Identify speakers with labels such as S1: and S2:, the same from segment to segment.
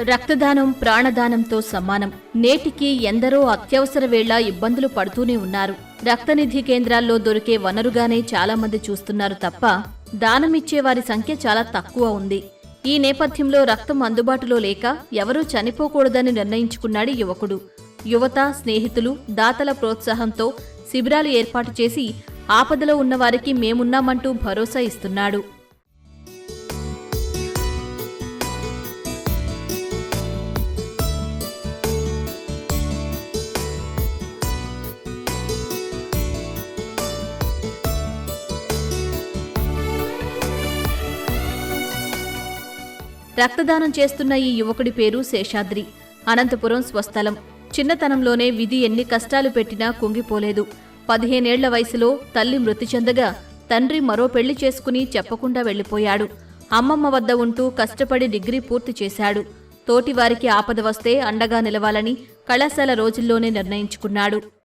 S1: రక్తదానం ప్రాణదానంతో సమానం. నేటికి ఎందరో అత్యవసర వేళ ఇబ్బందులు పడుతూనే ఉన్నారు. రక్తనిధి కేంద్రాల్లో దొరికే వనరుగానే చాలామంది చూస్తున్నారు తప్ప దానమిచ్చే వారి సంఖ్య చాలా తక్కువ ఉంది. ఈ నేపథ్యంలో రక్తం అందుబాటులో లేక ఎవరూ చనిపోకూడదని నిర్ణయించుకున్నాడు యువకుడు. యువత స్నేహితులు దాతల ప్రోత్సాహంతో శిబిరాలు ఏర్పాటు చేసి ఆపదలో ఉన్నవారికి మేమున్నామంటూ భరోసా ఇస్తున్నాడు. రక్తదానం చేస్తున్న ఈ యువకుడి పేరు శేషాద్రి. అనంతపురం స్వస్థలం. చిన్నతనంలోనే విధి ఎన్ని కష్టాలు పెట్టినా కుంగిపోలేదు. పదిహేనేళ్ళ వయసులో తల్లి మృతి చెందగా తండ్రి మరో పెళ్ళి చేసుకుని చెప్పకుండా వెళ్ళిపోయాడు అమ్మమ్మ వద్ద ఉంటూ కష్టపడి డిగ్రీ పూర్తి చేశాడు. తోటివారికి ఆపద వస్తే అండగా నిలవాలని కళాశాల రోజుల్లోనే నిర్ణయించుకున్నాడు.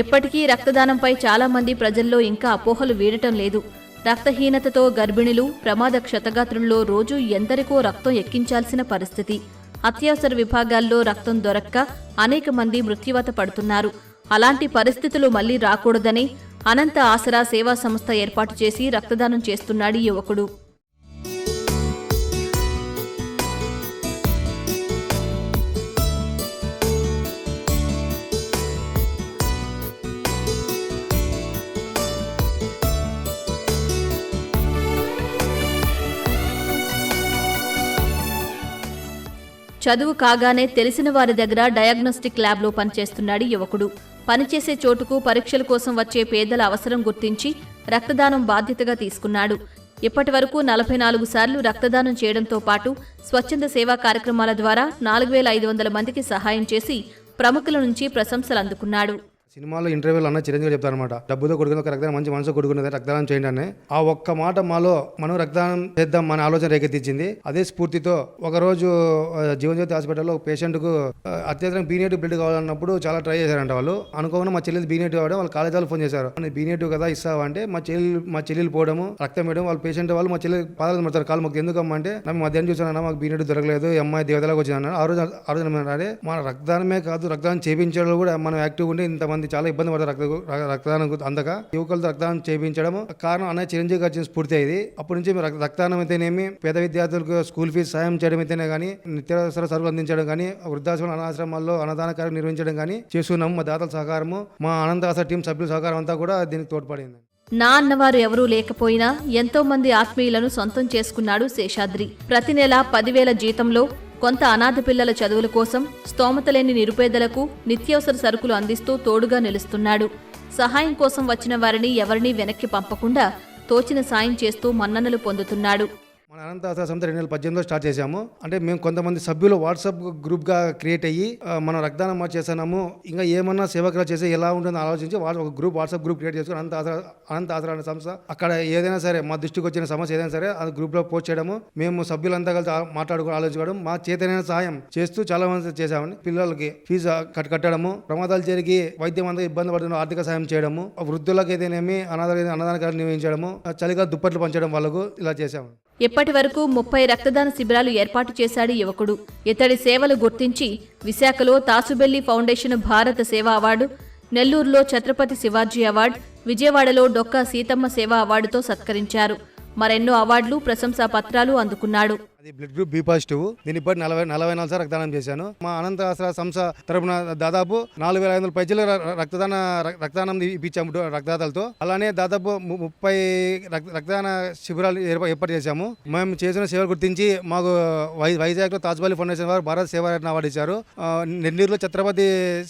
S1: ఎప్పటికీ రక్తదానంపై చాలామంది ప్రజల్లో ఇంకా అపోహలు వీడటం లేదు. రక్తహీనతతో గర్భిణులు ప్రమాద క్షతగాత్రుల్లో రోజూ ఎందరికో రక్తం ఎక్కించాల్సిన పరిస్థితి. అత్యవసర విభాగాల్లో రక్తం దొరక్క అనేక మంది మృత్యువాత పడుతున్నారు. అలాంటి పరిస్థితులు మళ్ళీ రాకూడదని అనంత ఆసరా సేవా సంస్థ ఏర్పాటు చేసి రక్తదానం చేస్తున్నాడు యువకుడు. చదువు కాగానే తెలిసిన వారి దగ్గర డయాగ్నోస్టిక్ ల్యాబ్లో పనిచేస్తున్నాడు యువకుడు. పనిచేసే చోటుకు పరీక్షల కోసం వచ్చే పేదల అవసరం గుర్తించి రక్తదానం బాధ్యతగా తీసుకున్నాడు. ఇప్పటి వరకు నలభై నాలుగు సార్లు రక్తదానం చేయడంతో పాటు స్వచ్ఛంద సేవా కార్యక్రమాల ద్వారా నాలుగు వేల ఐదు వందల మందికి సహాయం చేసి ప్రముఖుల నుంచి ప్రశంసలు అందుకున్నాడు.
S2: సినిమాలో ఇంటర్వ్యూలో అన్న చిరంజీవి చెప్తారనమాట డబ్బుతో కొడుకున్న ఒక రక్తదానం మంచి మనసు కొడుకున్నది రక్తదానం చేయండి అని. ఆ ఒక్క మాట మాలో మనం రక్తదానం చేద్దాం మన ఆలోచన రేకెత్తించింది. అదే స్ఫూర్తితో ఒకరోజు జీవనజ్యోతి జీవన్జ్యోతి హాస్పిటల్లో ఒక పేషెంట్కు అత్యంత బీనేటివ్ బ్లడ్ కావాలన్నప్పుడు చాలా ట్రై చేశారంట వాళ్ళు. అనుకోకుండా మా చెల్లెలు బీనేటివ్ నెగిటివ్ అవ్వడం వాళ్ళ కాలేజ్ వాళ్ళు ఫోన్ చేశారు. బీనేటివ్ కదా ఇస్తావా? అంటే మా చెల్లెలు మా చెల్లెలు పోవడము రక్తం వేయడం వాళ్ళ పేషెంట్ వాళ్ళు మా చెల్లెలు పాదాలు పడతారు కాలు మాకు ఎందుకమ్మా? అంటే మేము మధ్యాహ్నం చూసానన్నా మాకు బీనేటివ్ దొరకలేదు అమ్మాయి దేవతలకు వచ్చిందన్న ఆ రోజు ఆ రోజు మన రక్తదానమే కాదు రక్తదానం చేయించడం కూడా మనం యాక్టివ్ ఉంటే ఇంతమంది చాలా ఇబ్బంది పడతారు రక్త రక్తదానం అందక. యువకులతో రక్తదానం చేయించడం కారణం అన్నయ్య చిరంజీవి గారు చేసిన స్ఫూర్తి అయ్యింది అప్పటి నుంచి రక్తదానం అయితేనేమి పేద విద్యార్థులకు స్కూల్ ఫీజు సాయం చేయడం అయితేనే కానీ నిత్యావసర సరుకులు అందించడం కానీ వృద్ధాశ్రమ అనాశ్రమాల్లో అన్నదాన కార్యం నిర్వహించడం కానీ చేస్తున్నాము. మా దాతల సహకారము మా అనంత టీం సభ్యుల సహకారం అంతా కూడా దీనికి తోడ్పడింది.
S1: నా అన్నవారు ఎవరూ లేకపోయినా ఎంతో మంది ఆత్మీయులను సొంతం చేసుకున్నాడు శేషాద్రి. ప్రతి నెల పదివేల జీతంలో కొంత అనాథ పిల్లల చదువుల కోసం స్తోమత లేని నిరుపేదలకు నిత్యావసర సరుకులు అందిస్తూ తోడుగా నిలుస్తున్నాడు. సహాయం కోసం వచ్చిన వారిని ఎవరినీ వెనక్కి పంపకుండా తోచిన సాయం చేస్తూ మన్ననలు పొందుతున్నాడు.
S2: మన అనంత ఆశ్రమ సంస్థ రెండు వేల పద్దెనిమిదిలో స్టార్ట్ చేశాము. అంటే మేము కొంతమంది సభ్యులు వాట్సాప్ గ్రూప్గా క్రియేట్ అయ్యి మనం రక్తదానం మార్చి చేస్తున్నాము ఇంకా ఏమన్నా సేవకులు చేస్తే ఎలా ఉంటుందో ఆలోచించి వాళ్ళు ఒక గ్రూప్ వాట్సాప్ గ్రూప్ క్రియేట్ చేసుకుని అనంత ఆసరా అనంత ఆసరా అనే సంస్థ అక్కడ ఏదైనా సరే మా దృష్టికి వచ్చిన సమస్య ఏదైనా సరే ఆ గ్రూప్లో పోస్ట్ చేయడము. మేము సభ్యులంతా కలిసి మాట్లాడుకుని ఆలోచించడం మా చేతనైన సహాయం చేస్తూ చాలా మంది చేశామని పిల్లలకి ఫీజు కట్ కట్టడము ప్రమాదాలు జరిగి వైద్యం అంతా ఇబ్బంది పడుతున్న ఆర్థిక సాయం చేయడము వృద్ధులకు ఏదైనామి అనాథ అన్నదాన కార్యం నిర్వహించడము చలిగా దుప్పట్లు పంచడం వాళ్ళకు ఇలా చేశాము
S1: ఇప్పటి వరకు ముప్పై రక్తదాన శిబిరాలు ఏర్పాటు చేశాడు యువకుడు. ఇతడి సేవలు గుర్తించి విశాఖలో తాసుబెల్లి ఫౌండేషన్ భారత సేవా అవార్డు నెల్లూరులో ఛత్రపతి శివాజీ అవార్డు విజయవాడలో డొక్కా సీతమ్మ సేవా అవార్డుతో సత్కరించారు. మరెన్నో అవార్డులు ప్రశంసా పత్రాలు అందుకున్నాడు.
S2: అది బ్లడ్ గ్రూప్ బి పాజిటివ్ దీని ఇప్పటి నలభై నలభై నాలుగు రక్తదానం చేశాను. మా అనంత ఆసరా సంస్థ తరపున దాదాపు నాలుగు వేల ఐదు వందల పైచీల రక్తదాన రక్తదానం ఇప్పించాము రక్తదాతలతో. అలానే దాదాపు ముప్పై రక్త- రక్తదాన శిబిరాలు ఏర్పాటు చేశాము. మేము చేసిన సేవలు గుర్తించి మాకు వైజాగ్లో తాజ్బాలి ఫౌండేషన్ వారు భారత సేవారత్న అవార్డు ఇచ్చారు. నెల్లూరులో ఛత్రపతి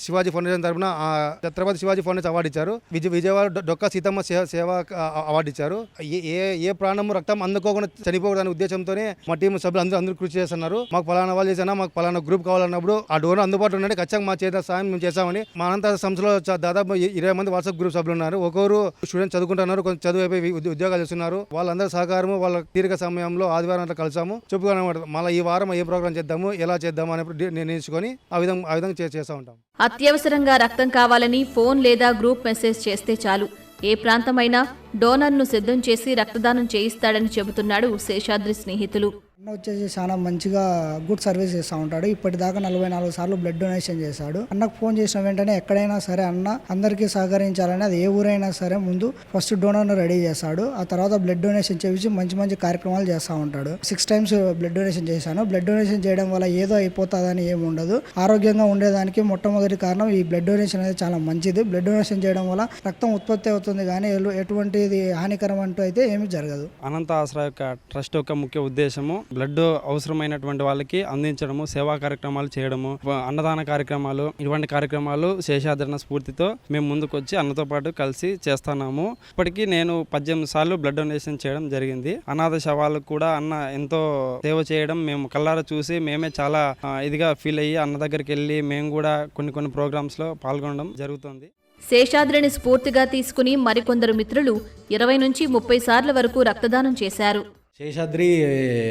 S2: శివాజీ ఫౌండేషన్ తరపున ఆ, ఛత్రపతి శివాజీ ఫౌండేషన్ అవార్డు ఇచ్చారు. విజయ విజయవాడ డొక్కా సీతమ్మ సేవ సేవ అవార్డు ఇచ్చారు. ఏ ఏ ఏ ప్రాణము రక్తం అందుకోకుండా చనిపోకూడదనే ఉద్దేశంతోనే మా టీం సభ్యులు అందరూ అందరూ కృషి చేస్తున్నారు. మాకు పలానా వాళ్ళు చేసినా మాకు పలానా గ్రూప్ కావాలన్నప్పుడు ఆ డోనర్ అందుబాటులో ఉండండి. ఖచ్చితంగా మా చేత సాయం మేము చేస్తామని మా అనంత సంస్థలో దాదాపు ఇరవై మంది వాట్సాప్ గ్రూప్ సభ్యులు ఉన్నారు. ఒకరు స్టూడెంట్ చదువుకుంటున్నారు కొంచెం చదువు అయిపోయి ఉద్యోగాలు చేస్తున్నారు. వాళ్ళందరూ సహకారము వాళ్ళ తీరిక సమయంలో ఆదివారం అట్లా కలిసాము చెప్పుకోనమాట మళ్ళీ ఈ వారం ఏ ప్రోగ్రామ్ చేద్దాము ఎలా చేద్దాము అనేప్పుడు నిర్ణయించుకొని ఆ విధంగా ఆ విధంగా చేస్తూ ఉంటాం.
S1: అత్యవసరంగా రక్తం కావాలని ఫోన్ లేదా గ్రూప్ మెసేజ్ చేస్తే చాలు. ఏ ప్రాంతమైనా డోనర్ను సిద్ధం చేసి రక్తదానం చేయిస్తాడని చెబుతున్నాడు శేషాద్రి స్నేహితులు.
S3: అన్న వచ్చేసి చాలా మంచిగా గుడ్ సర్వీస్ చేస్తూ ఉంటాడు. ఇప్పటిదాకా నలభై నాలుగు సార్లు బ్లడ్ డొనేషన్ చేశాడు. అన్నకు ఫోన్ చేసిన వెంటనే ఎక్కడైనా సరే అన్న అందరికీ సహకరించాలని అది ఏ ఊరైనా సరే ముందు ఫస్ట్ డోనర్ను రెడీ చేస్తాడు ఆ తర్వాత బ్లడ్ డొనేషన్ చేసి మంచి మంచి కార్యక్రమాలు చేస్తూ ఉంటాడు. సిక్స్ టైమ్స్ బ్లడ్ డొనేషన్ చేశాను. బ్లడ్ డొనేషన్ చేయడం వల్ల ఏదో అయిపోతుందని ఏమి ఉండదు. ఆరోగ్యంగా ఉండేదానికి మొట్టమొదటి కారణం ఈ బ్లడ్ డొనేషన్ అనేది చాలా మంచిది. బ్లడ్ డొనేషన్ చేయడం వల్ల రక్తం ఉత్పత్తి అవుతుంది కానీ ఎటువంటిది హానికరం అంటూ అయితే ఏమీ జరగదు.
S4: అనంత ఆశ్రయ యొక్క ట్రస్ట్ యొక్క ముఖ్య ఉద్దేశము బ్లడ్ అవసరమైనటువంటి వాళ్ళకి అందించడము సేవా కార్యక్రమాలు చేయడము అన్నదాన కార్యక్రమాలు ఇటువంటి కార్యక్రమాలు శేషాదరణ స్ఫూర్తితో మేము ముందుకొచ్చి అన్నతో పాటు కలిసి చేస్తున్నాము. ఇప్పటికీ నేను పద్దెనిమిది సార్లు బ్లడ్ డొనేషన్ చేయడం జరిగింది. అనాథ శవాలకు కూడా అన్న ఎంతో సేవ చేయడం మేము కళ్ళారా చూసి మేమే చాలా ఇదిగా ఫీల్ అయ్యి అన్న దగ్గరికి వెళ్ళి మేము కూడా కొన్ని కొన్ని ప్రోగ్రామ్స్లో పాల్గొనడం జరుగుతుంది.
S1: శేషాద్రిని స్ఫూర్తిగా తీసుకుని మరికొందరు మిత్రులు ఇరవై నుంచి ముప్పై సార్ల వరకు రక్తదానం చేశారు.
S5: శేషాద్రి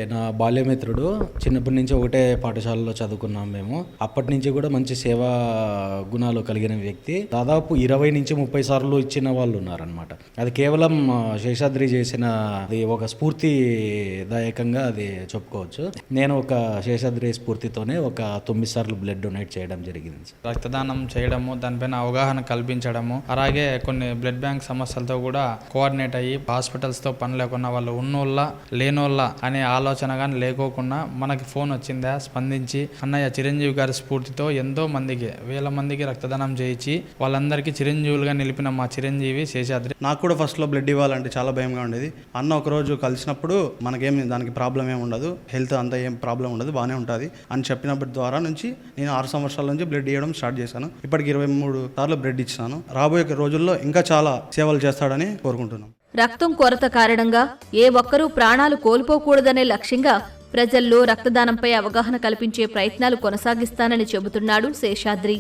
S5: నా బాల్యమిత్రుడు. చిన్నప్పటి నుంచి ఒకటే పాఠశాలలో చదువుకున్నాం మేము. అప్పటి నుంచి కూడా మంచి సేవా గుణాలు కలిగిన వ్యక్తి. దాదాపు ఇరవై నుంచి ముప్పై సార్లు ఇచ్చిన వాళ్ళు ఉన్నారనమాట అది కేవలం శేషాద్రి చేసిన అది ఒక స్ఫూర్తిదాయకంగా అది చెప్పుకోవచ్చు. నేను ఒక శేషాద్రి స్ఫూర్తితోనే ఒక తొమ్మిది సార్లు బ్లడ్ డొనేట్ చేయడం జరిగింది.
S6: రక్తదానం చేయడము దానిపైన అవగాహన కల్పించడము అలాగే కొన్ని బ్లడ్ బ్యాంక్ సమస్యలతో కూడా కోఆర్డినేట్ అయ్యి హాస్పిటల్స్తో పని లేకుండా వాళ్ళు ఉన్నోళ్ళ లేనోళ్ళ అనే ఆలోచన కానీ లేకోకుండా మనకి ఫోన్ వచ్చిందా? స్పందించి అన్నయ్య చిరంజీవి గారి స్ఫూర్తితో ఎంతో మందికి వేల మందికి రక్తదానం చేయించి వాళ్ళందరికీ చిరంజీవులుగా నిలిపిన మా చిరంజీవి శేషాద్రి.
S7: నాకు కూడా ఫస్ట్లో బ్లడ్ ఇవ్వాలంటే చాలా భయంగా ఉండేది. అన్న ఒకరోజు కలిసినప్పుడు మనకేం దానికి ప్రాబ్లం ఏమి ఉండదు. హెల్త్ అంతా ఏం ప్రాబ్లం ఉండదు బాగానే ఉంటుంది అని చెప్పినప్పటి ద్వారా నుంచి నేను ఆరు సంవత్సరాల నుంచి బ్లడ్ ఇవ్వడం స్టార్ట్ చేశాను. ఇప్పటికి ఇరవై మూడు సార్లు బ్లడ్ ఇచ్చాను. రాబోయే రోజుల్లో ఇంకా చాలా సేవలు చేస్తాడని కోరుకుంటున్నాను
S1: రక్తం కొరత కారణంగా ఏ ఒక్కరూ ప్రాణాలు కోల్పోకూడదనే లక్ష్యంగా ప్రజల్లో రక్తదానంపై అవగాహన కల్పించే ప్రయత్నాలు కొనసాగిస్తానని చెబుతున్నాడు శేషాద్రి.